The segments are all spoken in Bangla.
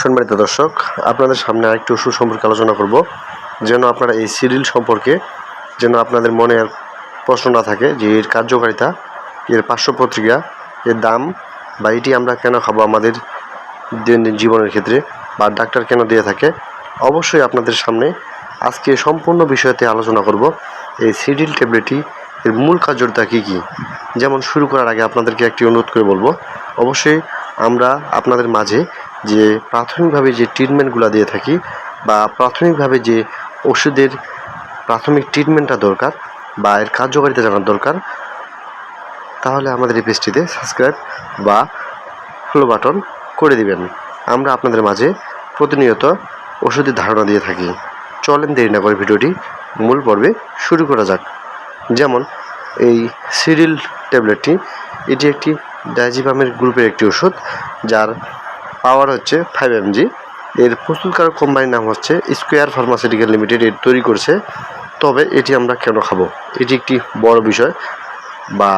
সম্মানিত দর্শক, আপনাদের সামনে আরেকটি ওষুধ সম্পর্কে আলোচনা করব। যেন আপনারা এই সিরিল সম্পর্কে যেন আপনাদের মনে আর প্রশ্ন না থাকে যে এর কার্যকারিতা, এর পার্শ্ব এর দাম বা এটি আমরা কেন খাব আমাদের দৈনন্দিন জীবনের ক্ষেত্রে বা ডাক্তার কেন দিয়ে থাকে, অবশ্যই আপনাদের সামনে আজকে সম্পূর্ণ বিষয়তে আলোচনা করব। এই সিডিল ট্যাবলেটটি এর মূল কার্যতা কী কী? যেমন শুরু করার আগে আপনাদেরকে একটি অনুরোধ করে বলব, অবশ্যই আমরা আপনাদের মাঝে যে প্রাথমিকভাবে যে ট্রিটমেন্টগুলো দিয়ে থাকি বা প্রাথমিকভাবে যে ওষুধের প্রাথমিক ট্রিটমেন্টটা দরকার বা এর কার্যকারিতা জানার দরকার, তাহলে আমাদের এই পেজটিতে সাবস্ক্রাইব বা ফলো বাটন করে দিবেন। আমরা আপনাদের মাঝে প্রতিনিয়ত ওষুধের ধারণা দিয়ে থাকি। চলেন দেরি না করে ভিডিওটি মূল পর্বে শুরু করা যাক। যেমন এই সিরিল ট্যাবলেটটি, এটি একটি ডাইজিপামের গ্রুপের একটি ওষুধ, যার পাওয়ার হচ্ছে ফাইভ এমজি এর প্রস্তুতকারক কোম্পানির নাম হচ্ছে স্কোয়ার ফার্মাসিউটিক্যাল লিমিটেড এর তৈরি করছে। তবে এটি আমরা কেন খাব? এটি একটি বড় বিষয় বা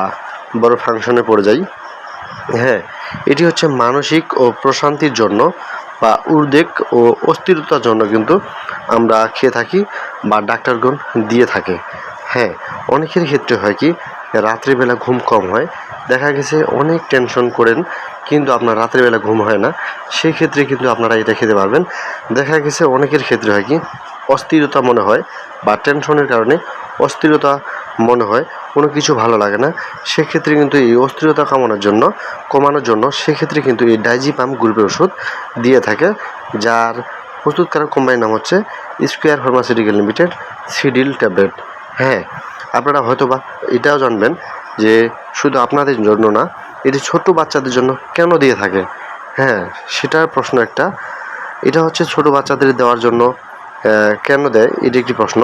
বড় ফাংশনে পড়ে যাই। হ্যাঁ এটি হচ্ছে মানসিক ও প্রশান্তির জন্য বা উদ্বেগ ও অস্থিরতার জন্য কিন্তু আমরা খেয়ে থাকি বা ডাক্তারগণ দিয়ে থাকে। হ্যাঁ অনেকের ক্ষেত্রে হয় কি, রাত্রিবেলা ঘুম কম হয়। দেখা গেছে অনেক টেনশন করেন কিন্তু আপনার রাত্রিবেলা ঘুম হয় না। সেই ক্ষেত্রে কিন্তু আপনারা এটা খেতে পারবেন। দেখা গেছে অনেকের ক্ষেত্রে হয় কি, অস্থিরতা মনে হয় বা টেনশনের কারণে অস্থিরতা মনে হয়, কোনো কিছু ভালো লাগে না। সেক্ষেত্রে কিন্তু এই অস্থিরতা কামানোর জন্য, কমানোর জন্য সেক্ষেত্রে কিন্তু এই ডাইজিপাম গ্রুপের ওষুধ দিয়ে থাকে, যার প্রস্তুতকারক কোম্পানির নাম হচ্ছে স্কোয়ার ফার্মাসিউটিক্যাল লিমিটেড সিডিল ট্যাবলেট হ্যাঁ আপনারা হয়তো বা এটাও জানবেন যে শুধু আপনাদের জন্য না এটি ছোট বাচ্চাদের জন্য কেন দিয়ে থাকে? হ্যাঁ সেটার প্রশ্ন একটা। এটা হচ্ছে ছোট বাচ্চাদের দেওয়ার জন্য কেন দেয়? এটি একটি প্রশ্ন।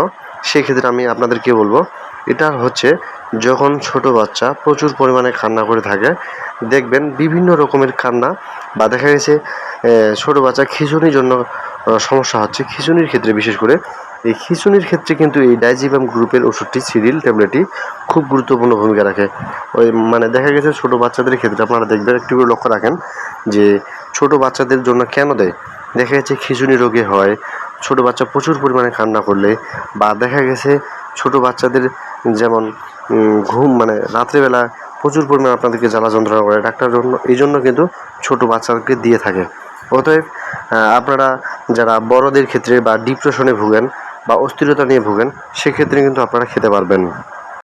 সেক্ষেত্রে আমি আপনাদেরকে বলব, এটা হচ্ছে যখন ছোট বাচ্চা প্রচুর পরিমাণে কান্না করে থাকে, দেখবেন বিভিন্ন রকমের কান্না বা দেখা গেছে ছোট বাচ্চা খিচুনির জন্য সমস্যা হচ্ছে। খিচুনির ক্ষেত্রে বিশেষ করে এই খিচুনির ক্ষেত্রে কিন্তু এই ডাইজিবাম গ্রুপের ওষুধটি সিরিল ট্যাবলেটটি খুব গুরুত্বপূর্ণ ভূমিকা রাখে। ওই মানে দেখা গেছে ছোট বাচ্চাদের ক্ষেত্রে আপনারা দেখবেন, একটু করে লক্ষ্য রাখেন যে ছোট বাচ্চাদের জন্য কেন দেয়? দেখা গেছে খিচুনি রোগে হয়, ছোট বাচ্চা প্রচুর পরিমাণে কান্না করলে বা দেখা গেছে ছোট বাচ্চাদের যেমন ঘুম মানে রাত্রেবেলা প্রচুর পরিমাণে আপনাদেরকে জ্বালা যন্ত্রণা করে। ডাক্তার জন্য, এই জন্য কিন্তু ছোট বাচ্চাদেরকে দিয়ে থাকে। অতএব আপনারা যারা বড়দের ক্ষেত্রে বা ডিপ্রেশনে ভুগেন বা অস্থিরতা নিয়ে ভোগেন সেক্ষেত্রে কিন্তু আপনারা খেতে পারবেন